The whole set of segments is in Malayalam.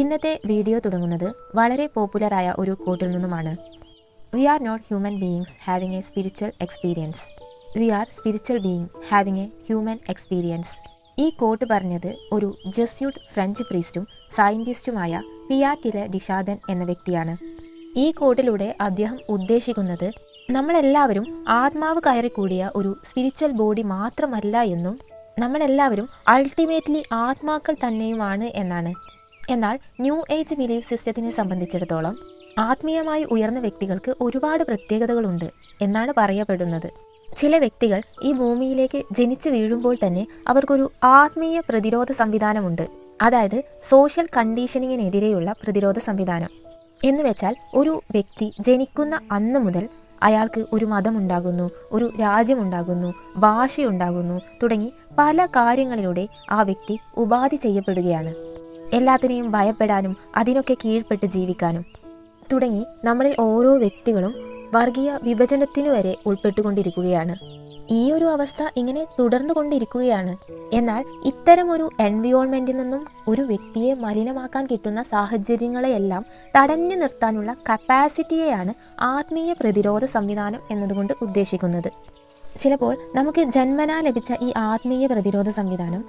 ഇന്നത്തെ വീഡിയോ തുടങ്ങുന്നത് വളരെ പോപ്പുലറായ ഒരു കോട്ടിൽ നിന്നുമാണ്. We are not human beings having a spiritual experience we are spiritual being having a human experience ഈ കോട്ട് പറഞ്ഞത് ഒരു ജസ്യൂട്ട് ഫ്രഞ്ച് പ്രീസ്റ്റും സയന്റിസ്റ്റുമായ പിയാറ്റിലെ ഡിഷാദൻ എന്ന വ്യക്തിയാണ്. ഈ കോട്ടിലൂടെ അദ്ദേഹം ഉദ്ദേശിക്കുന്നത് നമ്മളെല്ലാവരും ആത്മാവ് കയറിക്കൂടിയ ഒരു സ്പിരിച്വൽ ബോഡി മാത്രമല്ല എന്നും നമ്മളെല്ലാവരും അൾട്ടിമേറ്റ്ലി ആത്മാക്കൾ തന്നെയുമാണ് എന്നാണ്. എന്നാൽ ന്യൂ ഏജ് ബിലീഫ് സിസ്റ്റത്തിനെ സംബന്ധിച്ചിടത്തോളം ആത്മീയമായി ഉയർന്ന വ്യക്തികൾക്ക് ഒരുപാട് പ്രത്യേകതകളുണ്ട് എന്നാണ് പറയപ്പെടുന്നത്. ചില വ്യക്തികൾ ഈ ഭൂമിയിലേക്ക് ജനിച്ചു വീഴുമ്പോൾ തന്നെ അവർക്കൊരു ആത്മീയ പ്രതിരോധ സംവിധാനമുണ്ട്. അതായത് സോഷ്യൽ കണ്ടീഷനിങ്ങിനെതിരെയുള്ള പ്രതിരോധ സംവിധാനം. എന്നുവെച്ചാൽ ഒരു വ്യക്തി ജനിക്കുന്ന അന്ന് മുതൽ അയാൾക്ക് ഒരു മതമുണ്ടാകുന്നു ഒരു രാജ്യമുണ്ടാകുന്നു ഭാഷയുണ്ടാകുന്നു തുടങ്ങി പല കാര്യങ്ങളിലൂടെ ആ വ്യക്തി ഉപാധി ചെയ്യപ്പെടുകയാണ്. എല്ലാത്തിനെയും ഭയപ്പെടാനും അതിനൊക്കെ കീഴ്പ്പെട്ട് ജീവിക്കാനും. തുടങ്ങി നമ്മളിൽ ഓരോ വ്യക്തികളും വർഗീയ വിഭജനത്തിനു വരെ ഉൾപ്പെട്ടുകൊണ്ടിരിക്കുകയാണ്. ഈ ഒരു അവസ്ഥ ഇങ്ങനെ തുടർന്നു കൊണ്ടിരിക്കുകയാണ് എന്നാൽ ഇത്തരമൊരു എൻവിയോൺമെന്റിൽ നിന്നും ഒരു വ്യക്തിയെ മലിനമാക്കാൻ കിട്ടുന്ന സാഹചര്യങ്ങളെയെല്ലാം തടഞ്ഞു നിർത്താനുള്ള കപ്പാസിറ്റിയെയാണ് ആത്മീയ പ്രതിരോധ സംവിധാനം എന്നതുകൊണ്ട് ഉദ്ദേശിക്കുന്നത്. ചിലപ്പോൾ നമുക്ക് ജന്മനാ ലഭിച്ച ഈ ആത്മീയ പ്രതിരോധ സംവിധാനം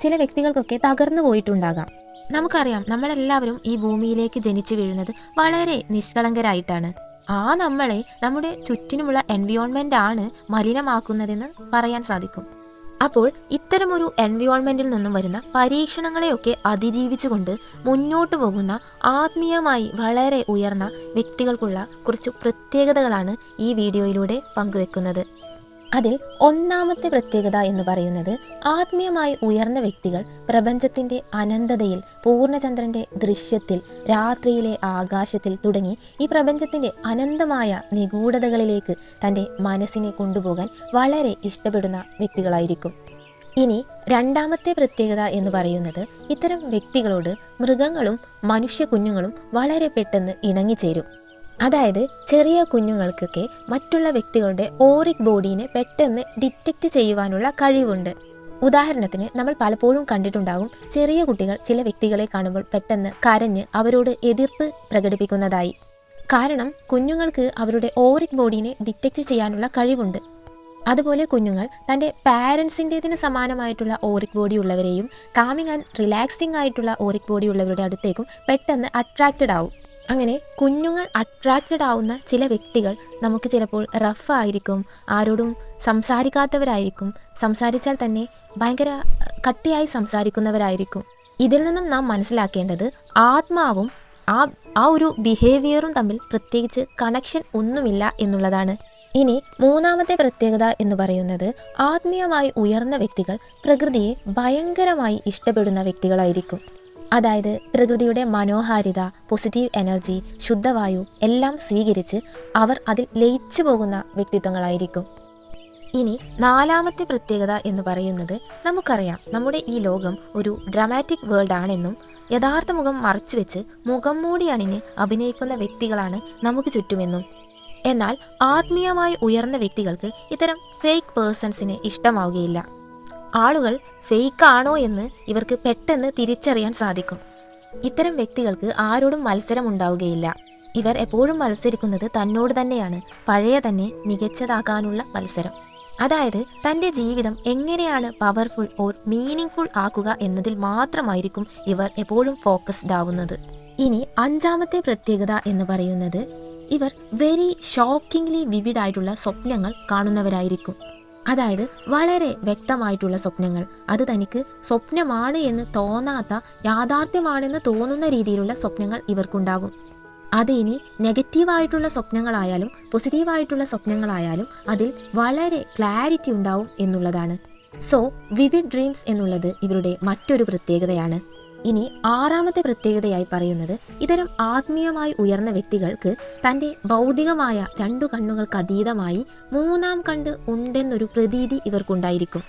ചില വ്യക്തികൾക്കൊക്കെ തകർന്നു പോയിട്ടുണ്ടാകാം. നമുക്കറിയാം നമ്മളെല്ലാവരും ഈ ഭൂമിയിലേക്ക് ജനിച്ചു വീഴുന്നത് വളരെ നിഷ്കളങ്കരായിട്ടാണ്. ആ നമ്മളെ നമ്മുടെ ചുറ്റിനുമുള്ള എൻവിയോൺമെന്റ് ആണ് മലിനമാക്കുന്നതെന്ന് പറയാൻ സാധിക്കും. അപ്പോൾ ഇത്തരമൊരു എൻവിയോൺമെന്റിൽ നിന്നും വരുന്ന പരീക്ഷണങ്ങളെയൊക്കെ അതിജീവിച്ചുകൊണ്ട് മുന്നോട്ട് പോകുന്ന ആത്മീയമായി വളരെ ഉയർന്ന വ്യക്തികൾക്കുള്ള കുറച്ച് പ്രത്യേകതകളാണ് ഈ വീഡിയോയിലൂടെ പങ്കുവെക്കുന്നത്. അതിൽ ഒന്നാമത്തെ പ്രത്യേകത എന്ന് പറയുന്നത് ആത്മീയമായി ഉയർന്ന വ്യക്തികൾ പ്രപഞ്ചത്തിന്റെ അനന്തതയിൽ പൂർണചന്ദ്രന്റെ ദൃശ്യത്തിൽ രാത്രിയിലെ ആകാശത്തിൽ തുടങ്ങി ഈ പ്രപഞ്ചത്തിന്റെ അനന്തമായ നിഗൂഢതകളിലേക്ക് തന്റെ മനസ്സിനെ കൊണ്ടുപോകാൻ വളരെ ഇഷ്ടപ്പെടുന്ന വ്യക്തികളായിരിക്കും. ഇനി രണ്ടാമത്തെ പ്രത്യേകത എന്ന് പറയുന്നത് ഇത്തരം വ്യക്തികളോട് മൃഗങ്ങളും മനുഷ്യ കുഞ്ഞുങ്ങളും വളരെ പെട്ടെന്ന് ഇണങ്ങിച്ചേരും. അതായത് ചെറിയ കുഞ്ഞുങ്ങൾക്കൊക്കെ മറ്റുള്ള വ്യക്തികളുടെ ഓറിക് ബോഡീനെ പെട്ടെന്ന് ഡിറ്റക്റ്റ് ചെയ്യുവാനുള്ള കഴിവുണ്ട്. ഉദാഹരണത്തിന് നമ്മൾ പലപ്പോഴും കണ്ടിട്ടുണ്ടാകും ചെറിയ കുട്ടികൾ ചില വ്യക്തികളെ കാണുമ്പോൾ പെട്ടെന്ന് കരഞ്ഞ് അവരോട് എതിർപ്പ് പ്രകടിപ്പിക്കുന്നതായി. കാരണം കുഞ്ഞുങ്ങൾക്ക് അവരുടെ ഓറിക് ബോഡീനെ ഡിറ്റക്റ്റ് ചെയ്യാനുള്ള കഴിവുണ്ട്. അതുപോലെ കുഞ്ഞുങ്ങൾ തന്റെ പാരൻസിന്റെതിന് സമാനമായിട്ടുള്ള ഓറിക് ബോഡി ഉള്ളവരെയും കാമിങ് ആൻഡ് റിലാക്സിംഗ് ആയിട്ടുള്ള ഓറിക് ബോഡി ഉള്ളവരുടെ അടുത്തേക്കും പെട്ടെന്ന് അട്രാക്റ്റഡ് ആവും. അങ്ങനെ കുഞ്ഞുങ്ങൾ അട്രാക്റ്റഡ് ആവുന്ന ചില വ്യക്തികൾ നമുക്ക് ചിലപ്പോൾ റഫ് ആയിരിക്കും ആരോടും സംസാരിക്കാത്തവരായിരിക്കും സംസാരിച്ചാൽ തന്നെ ഭയങ്കര കട്ടിയായി സംസാരിക്കുന്നവരായിരിക്കും. ഇതിൽ നിന്നും നാം മനസ്സിലാക്കേണ്ടത് ആത്മാവും ആ ആ ഒരു ബിഹേവിയറും തമ്മിൽ പ്രത്യേകിച്ച് കണക്ഷൻ ഒന്നുമില്ല എന്നുള്ളതാണ്. ഇനി മൂന്നാമത്തെ പ്രത്യേകത എന്ന് പറയുന്നത് ആത്മീയമായി ഉയർന്ന വ്യക്തികൾ പ്രകൃതിയെ ഭയങ്കരമായി ഇഷ്ടപ്പെടുന്ന വ്യക്തികളായിരിക്കും. അതായത് പ്രകൃതിയുടെ മനോഹാരിത പോസിറ്റീവ് എനർജി ശുദ്ധവായു എല്ലാം സ്വീകരിച്ച് അവർ അതിൽ ലയിച്ചു പോകുന്ന വ്യക്തിത്വങ്ങളായിരിക്കും. ഇനി നാലാമത്തെ പ്രത്യേകത എന്ന് പറയുന്നത് നമുക്കറിയാം. നമ്മുടെ ഈ ലോകം ഒരു ഡ്രാമാറ്റിക് വേൾഡ് ആണെന്നും യഥാർത്ഥ മുഖം മറച്ചുവെച്ച് മുഖം മൂടി അണിഞ്ഞ് അഭിനയിക്കുന്ന വ്യക്തികളാണ് നമുക്ക് ചുറ്റുമെന്നും. എന്നാൽ ആത്മീയമായി ഉയർന്ന വ്യക്തികൾക്ക് ഇത്തരം ഫേക്ക് പേഴ്സൺസിനെ ഇഷ്ടമാവുകയില്ല. ആളുകൾ ഫേക്ക് ആണോ എന്ന് ഇവർക്ക് പെട്ടെന്ന് തിരിച്ചറിയാൻ സാധിക്കും. ഇത്തരം വ്യക്തികൾക്ക് ആരോടും മത്സരം ഉണ്ടാവുകയില്ല ഇവർ എപ്പോഴും മത്സരിക്കുന്നത് തന്നോട് തന്നെയാണ് പഴയ തന്നെ മികച്ചതാക്കാനുള്ള മത്സരം. അതായത് തന്റെ ജീവിതം എങ്ങനെയാണ് പവർഫുൾ ഓർ മീനിങ് ഫുൾ ആക്കുക എന്നതിൽ മാത്രമായിരിക്കും ഇവർ എപ്പോഴും ഫോക്കസ്ഡ് ആവുന്നത്. ഇനി അഞ്ചാമത്തെ പ്രത്യേകത എന്ന് പറയുന്നത് ഇവർ വെരി ഷോക്കിംഗ്ലി വിവിഡായിട്ടുള്ള സ്വപ്നങ്ങൾ കാണുന്നവരായിരിക്കും. അതായത് വളരെ വ്യക്തമായിട്ടുള്ള സ്വപ്നങ്ങൾ. അത് തനിക്ക് സ്വപ്നമാണ് എന്ന് തോന്നാത്ത യാഥാർത്ഥ്യമാണെന്ന് തോന്നുന്ന രീതിയിലുള്ള സ്വപ്നങ്ങൾ ഇവർക്കുണ്ടാകും. അത് ഇനി നെഗറ്റീവായിട്ടുള്ള സ്വപ്നങ്ങളായാലും പോസിറ്റീവായിട്ടുള്ള സ്വപ്നങ്ങളായാലും അതിൽ വളരെ ക്ലാരിറ്റി ഉണ്ടാവും എന്നുള്ളതാണ്. സോ വിവിഡ് ഡ്രീംസ് എന്നുള്ളത് ഇവരുടെ മറ്റൊരു പ്രത്യേകതയാണ്. ഇനി ആറാമത്തെ പ്രത്യേകതയായി പറയുന്നത് ഇത്തരം ആത്മീയമായി ഉയർന്ന വ്യക്തികൾക്ക് തന്റെ ഭൗതികമായ രണ്ടു കണ്ണുകൾക്ക് അതീതമായി മൂന്നാം കണ്ട് ഉണ്ടെന്നൊരു പ്രതീതി ഇവർക്കുണ്ടായിരിക്കും.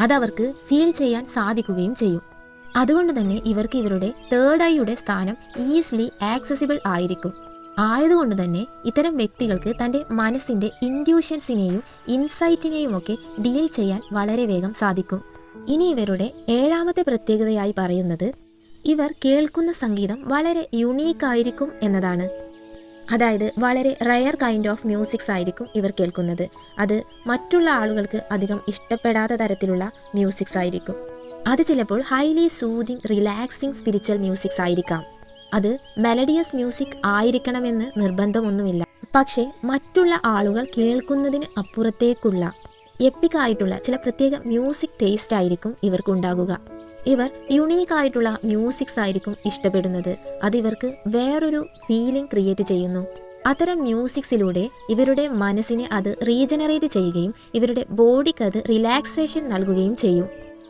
അതവർക്ക് ഫീൽ ചെയ്യാൻ സാധിക്കുകയും ചെയ്യും. അതുകൊണ്ട് തന്നെ ഇവർക്ക് ഇവരുടെ തേർഡ് ഐയുടെ സ്ഥാനം ഈസിലി ആക്സസിബിൾ ആയിരിക്കും. ആയതുകൊണ്ട് തന്നെ ഇത്തരം വ്യക്തികൾക്ക് തന്റെ മനസ്സിന്റെ ഇൻഡ്യൂഷൻസിനെയും ഇൻസൈറ്റിനെയും ഒക്കെ ഡീൽ ചെയ്യാൻ വളരെ വേഗം സാധിക്കും. ഇനി ഇവരുടെ ഏഴാമത്തെ പ്രത്യേകതയായി പറയുന്നത് ഇവർ കേൾക്കുന്ന സംഗീതം വളരെ യുണീക്ക് ആയിരിക്കും എന്നതാണ്. അതായത് വളരെ റയർ കൈൻഡ് ഓഫ് മ്യൂസിക്സ് ആയിരിക്കും ഇവർ കേൾക്കുന്നത്. അത് മറ്റുള്ള ആളുകൾക്ക് അധികം ഇഷ്ടപ്പെടാത്ത തരത്തിലുള്ള മ്യൂസിക്സ് ആയിരിക്കും. അത് ചിലപ്പോൾ highly soothing relaxing spiritual musics ആയിരിക്കാം. അത് മെലഡിയസ് മ്യൂസിക് ആയിരിക്കണമെന്ന് നിർബന്ധമൊന്നുമില്ല. പക്ഷേ മറ്റുള്ള ആളുകൾ കേൾക്കുന്നതിന് അപ്പുറത്തേക്കുള്ള എപ്പിക്കായിട്ടുള്ള ചില പ്രത്യേക മ്യൂസിക് ടേസ്റ്റ് ആയിരിക്കും ഇവർക്കുണ്ടാകുക ഇവർ യുണീക്ക് ആയിട്ടുള്ള മ്യൂസിക്സ് ആയിരിക്കും ഇഷ്ടപ്പെടുന്നത്. അത് ഇവർക്ക് വേറൊരു ഫീലിംഗ് ക്രിയേറ്റ് ചെയ്യുന്നു. അത്തരം മ്യൂസിക്സിലൂടെ ഇവരുടെ മനസ്സിനെ അത് റീജനറേറ്റ് ചെയ്യുകയും ഇവരുടെ ബോഡിക്ക് അത് റിലാക്സേഷൻ നൽകുകയും ചെയ്യും.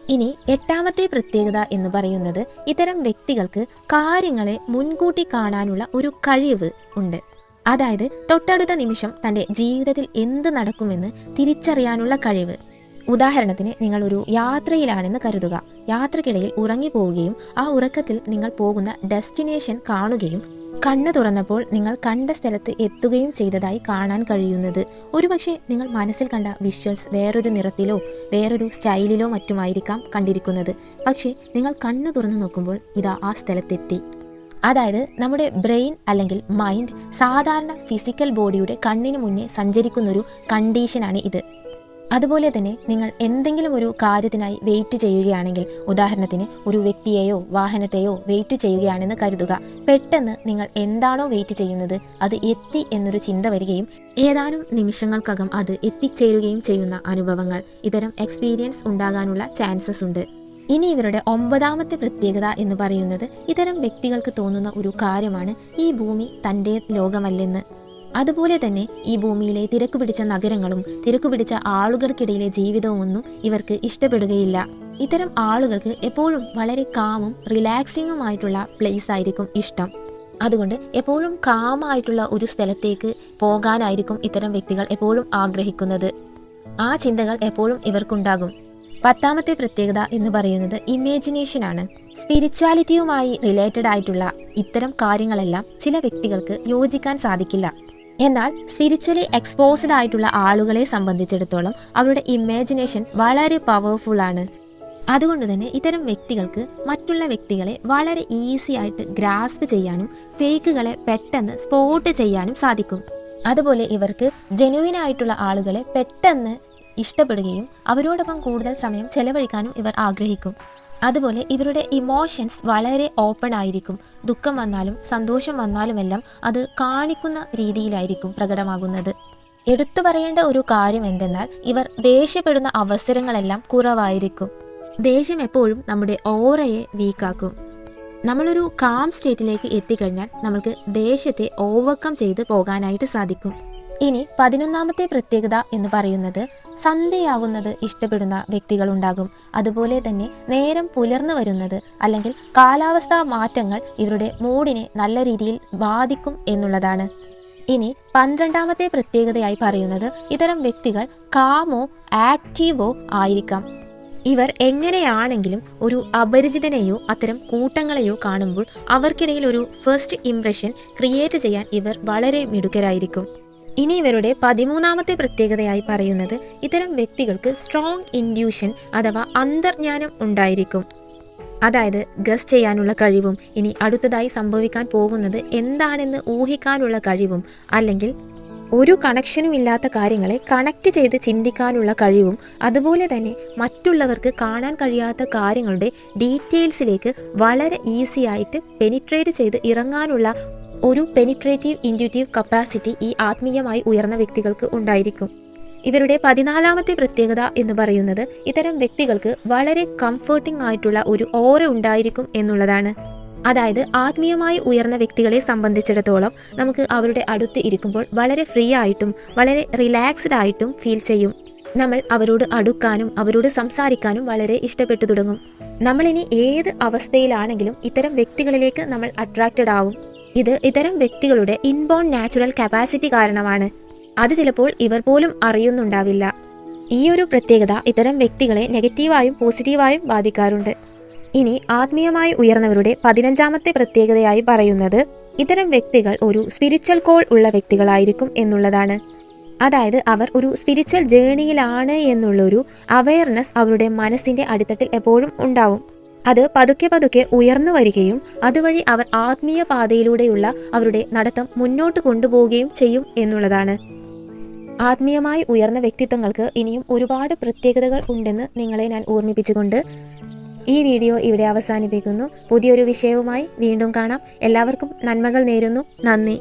ഇനി എട്ടാമത്തെ പ്രത്യേകത എന്ന് പറയുന്നത് ഇത്തരം വ്യക്തികൾക്ക് കാര്യങ്ങളെ മുൻകൂട്ടി കാണാനുള്ള ഒരു കഴിവ് ഉണ്ട്. അതായത് തൊട്ടടുത്ത നിമിഷം തന്റെ ജീവിതത്തിൽ എന്ത് നടക്കുമെന്ന് തിരിച്ചറിയാനുള്ള കഴിവ്. ഉദാഹരണത്തിന് നിങ്ങൾ ഒരു യാത്രയിലാണെന്ന് കരുതുക. യാത്രക്കിടയിൽ ഉറങ്ങിപ്പോവുകയും ആ ഉറക്കത്തിൽ നിങ്ങൾ പോകുന്ന ഡെസ്റ്റിനേഷൻ കാണുകയും കണ്ണു തുറന്നപ്പോൾ നിങ്ങൾ കണ്ട സ്ഥലത്ത് എത്തുകയും ചെയ്തതായി കാണാൻ കഴിയുന്നത്. ഒരുപക്ഷെ നിങ്ങൾ മനസ്സിൽ കണ്ട വിഷ്വൽസ് വേറൊരു നിറത്തിലോ വേറൊരു സ്റ്റൈലിലോ മറ്റുമായിരിക്കാം കണ്ടിരിക്കുന്നത്. പക്ഷേ നിങ്ങൾ കണ്ണു തുറന്നു നോക്കുമ്പോൾ ഇതാ ആ സ്ഥലത്തെത്തി. അതായത് നമ്മുടെ ബ്രെയിൻ അല്ലെങ്കിൽ മൈൻഡ് സാധാരണ ഫിസിക്കൽ ബോഡിയുടെ കണ്ണിന് മുന്നേ സഞ്ചരിക്കുന്നൊരു കണ്ടീഷനാണ് ഇത്. അതുപോലെ തന്നെ നിങ്ങൾ എന്തെങ്കിലും ഒരു കാര്യത്തിനായി വെയിറ്റ് ചെയ്യുകയാണെങ്കിൽ ഉദാഹരണത്തിന് ഒരു വ്യക്തിയെയോ വാഹനത്തെയോ വെയിറ്റ് ചെയ്യുകയാണെന്ന് കരുതുക. പെട്ടെന്ന് നിങ്ങൾ എന്താണോ വെയിറ്റ് ചെയ്യുന്നത് അത് എത്തി എന്നൊരു ചിന്ത വരികയും ഏതാനും നിമിഷങ്ങൾക്കകം അത് എത്തിച്ചേരുകയും ചെയ്യുന്ന അനുഭവങ്ങൾ. ഇത്തരം എക്സ്പീരിയൻസ് ഉണ്ടാകാനുള്ള ചാൻസസ് ഉണ്ട്. ഇനി ഇവരുടെ ഒമ്പതാമത്തെ പ്രത്യേകത എന്ന് പറയുന്നത് ഇത്തരം വ്യക്തികൾക്ക് തോന്നുന്ന ഒരു കാര്യമാണ് ഈ ഭൂമി തന്റെ ലോകമല്ലെന്ന്. അതുപോലെ തന്നെ ഈ ഭൂമിയിലെ തിരക്കു പിടിച്ച നഗരങ്ങളും തിരക്കു പിടിച്ച ആളുകൾക്കിടയിലെ ജീവിതവും ഒന്നും ഇവർക്ക് ഇഷ്ടപ്പെടുകയില്ല. ഇത്തരം ആളുകൾക്ക് എപ്പോഴും വളരെ കാമും റിലാക്സിങ്ങുമായിട്ടുള്ള പ്ലേസ് ആയിരിക്കും ഇഷ്ടം. അതുകൊണ്ട് എപ്പോഴും കാമായിട്ടുള്ള ഒരു സ്ഥലത്തേക്ക് പോകാനായിരിക്കും ഇത്തരം വ്യക്തികൾ എപ്പോഴും ആഗ്രഹിക്കുന്നത്. ആ ചിന്തകൾ എപ്പോഴും ഇവർക്കുണ്ടാകും. പത്താമത്തെ പ്രത്യേകത എന്ന് പറയുന്നത് ഇമേജിനേഷൻ ആണ്. സ്പിരിച്വാലിറ്റിയുമായി റിലേറ്റഡ് ആയിട്ടുള്ള ഇത്തരം കാര്യങ്ങളെല്ലാം ചില വ്യക്തികൾക്ക് യോജിക്കാൻ സാധിക്കില്ല. എന്നാൽ സ്പിരിച്വലി എക്സ്പോസ്ഡ് ആയിട്ടുള്ള ആളുകളെ സംബന്ധിച്ചിടത്തോളം അവരുടെ ഇമാജിനേഷൻ വളരെ പവർഫുൾ ആണ്. അതുകൊണ്ട് തന്നെ ഇത്തരം വ്യക്തികൾക്ക് മറ്റുള്ള വ്യക്തികളെ വളരെ ഈസി ആയിട്ട് ഗ്രാസ്പ് ചെയ്യാനും ഫേക്കുകളെ പെട്ടെന്ന് സ്പോട്ട് ചെയ്യാനും സാധിക്കും. അതുപോലെ ഇവർക്ക് ജെനുവിൻ ആയിട്ടുള്ള ആളുകളെ പെട്ടെന്ന് ഇഷ്ടപ്പെടുകയും അവരോടൊപ്പം കൂടുതൽ സമയം ചെലവഴിക്കാനും ഇവർ ആഗ്രഹിക്കും. അതുപോലെ ഇവരുടെ ഇമോഷൻസ് വളരെ ഓപ്പൺ ആയിരിക്കും. ദുഃഖം വന്നാലും സന്തോഷം വന്നാലും എല്ലാം അത് കാണിക്കുന്ന രീതിയിലായിരിക്കും പ്രകടമാകുന്നത്. എടുത്തു പറയേണ്ട ഒരു കാര്യം എന്തെന്നാൽ ഇവർ ദേഷ്യപ്പെടുന്ന അവസരങ്ങളെല്ലാം കുറവായിരിക്കും. ദേഷ്യം എപ്പോഴും നമ്മുടെ ഓറയെ വീക്കാക്കും നമ്മളൊരു കാം സ്റ്റേറ്റിലേക്ക് എത്തിക്കഴിഞ്ഞാൽ നമ്മൾക്ക് ദേഷ്യത്തെ ഓവർകം ചെയ്ത് പോകാനായിട്ട് സാധിക്കും. ഇനി പതിനൊന്നാമത്തെ പ്രത്യേകത എന്ന് പറയുന്നത് സന്ധ്യയാവുന്നത് ഇഷ്ടപ്പെടുന്ന വ്യക്തികൾ ഉണ്ടാകും അതുപോലെ തന്നെ നേരം പുലർന്നു വരുന്നത് അല്ലെങ്കിൽ കാലാവസ്ഥാ മാറ്റങ്ങൾ ഇവരുടെ മൂഡിനെ നല്ല രീതിയിൽ ബാധിക്കും എന്നുള്ളതാണ്. ഇനി പന്ത്രണ്ടാമത്തെ പ്രത്യേകതയായി പറയുന്നത് ഇത്തരം വ്യക്തികൾ കാമോ ആക്റ്റീവോ ആയിരിക്കാം. ഇവർ എങ്ങനെയാണെങ്കിലും ഒരു അപരിചിതനെയോ അത്തരം കൂട്ടങ്ങളെയോ കാണുമ്പോൾ അവർക്കിടയിൽ ഒരു ഫസ്റ്റ് ഇംപ്രഷൻ ക്രിയേറ്റ് ചെയ്യാൻ ഇവർ വളരെ മിടുക്കരായിരിക്കും. ഇനി ഇവരുടെ പതിമൂന്നാമത്തെ പ്രത്യേകതയായി പറയുന്നത് ഇത്തരം വ്യക്തികൾക്ക് സ്ട്രോങ് ഇൻഡ്യൂഷൻ അഥവാ അന്തർജ്ഞാനം ഉണ്ടായിരിക്കും. അതായത് ഗസ് ചെയ്യാനുള്ള കഴിവും ഇനി അടുത്തതായി സംഭവിക്കാൻ പോകുന്നത് എന്താണെന്ന് ഊഹിക്കാനുള്ള കഴിവും അല്ലെങ്കിൽ ഒരു കണക്ഷനും ഇല്ലാത്ത കാര്യങ്ങളെ കണക്ട് ചെയ്ത് ചിന്തിക്കാനുള്ള കഴിവും അതുപോലെ തന്നെ മറ്റുള്ളവർക്ക് കാണാൻ കഴിയാത്ത കാര്യങ്ങളുടെ ഡീറ്റെയിൽസിലേക്ക് വളരെ ഈസി ആയിട്ട് പെനിട്രേറ്റ് ചെയ്ത് ഇറങ്ങാനുള്ള ഒരു പെനിട്രേറ്റീവ് ഇൻഡ്യൂറ്റീവ് കപ്പാസിറ്റി ഈ ആത്മീയമായി ഉയർന്ന വ്യക്തികൾക്ക് ഉണ്ടായിരിക്കും. ഇവരുടെ പതിനാലാമത്തെ പ്രത്യേകത എന്ന് പറയുന്നത് ഇത്തരം വ്യക്തികൾക്ക് വളരെ കംഫർട്ടിംഗ് ആയിട്ടുള്ള ഒരു ഓറ ഉണ്ടായിരിക്കും എന്നുള്ളതാണ്. അതായത് ആത്മീയമായി ഉയർന്ന വ്യക്തികളെ സംബന്ധിച്ചിടത്തോളം നമുക്ക് അവരുടെ അടുത്ത് ഇരിക്കുമ്പോൾ വളരെ ഫ്രീ ആയിട്ടും വളരെ റിലാക്സ്ഡ് ആയിട്ടും ഫീൽ ചെയ്യും. നമ്മൾ അവരോട് അടുക്കാനും അവരോട് സംസാരിക്കാനും വളരെ ഇഷ്ടപ്പെട്ടു തുടങ്ങും. നമ്മളിനി ഏത് അവസ്ഥയിലാണെങ്കിലും ഇത്തരം വ്യക്തികളിലേക്ക് നമ്മൾ അട്രാക്റ്റഡ് ആവും. ഇത് ഇത്തരം വ്യക്തികളുടെ ഇൻബോൺ നാച്ചുറൽ കപ്പാസിറ്റി കാരണമാണ്. അത് ചിലപ്പോൾ ഇവർ പോലും അറിയുന്നുണ്ടാവില്ല. ഈയൊരു പ്രത്യേകത ഇത്തരം വ്യക്തികളെ നെഗറ്റീവായും പോസിറ്റീവായും ബാധിക്കാറുണ്ട്. ഇനി ആത്മീയമായി ഉയർന്നവരുടെ പതിനഞ്ചാമത്തെ പ്രത്യേകതയായി പറയുന്നത് ഇത്തരം വ്യക്തികൾ ഒരു സ്പിരിച്വൽ കോൾ ഉള്ള വ്യക്തികളായിരിക്കും എന്നുള്ളതാണ്. അതായത് അവർ ഒരു സ്പിരിച്വൽ ജേണിയിലാണ് എന്നുള്ളൊരു അവയർനെസ് അവരുടെ മനസ്സിന്റെ അടിത്തട്ടിൽ എപ്പോഴും ഉണ്ടാവും. അത് പതുക്കെ പതുക്കെ ഉയർന്നു വരികയും അതുവഴി അവർ ആത്മീയ പാതയിലൂടെയുള്ള അവരുടെ നടത്തം മുന്നോട്ട് കൊണ്ടുപോവുകയും ചെയ്യും എന്നുള്ളതാണ്. ആത്മീയമായി ഉയർന്ന വ്യക്തിത്വങ്ങൾക്ക് ഇനിയും ഒരുപാട് പ്രത്യേകതകൾ ഉണ്ടെന്ന് നിങ്ങളെ ഞാൻ ഓർമ്മിപ്പിച്ചുകൊണ്ട് ഈ വീഡിയോ ഇവിടെ അവസാനിപ്പിക്കുന്നു. പുതിയൊരു വിഷയവുമായി വീണ്ടും കാണാം. എല്ലാവർക്കും നന്മകൾ നേരുന്നു. നന്ദി.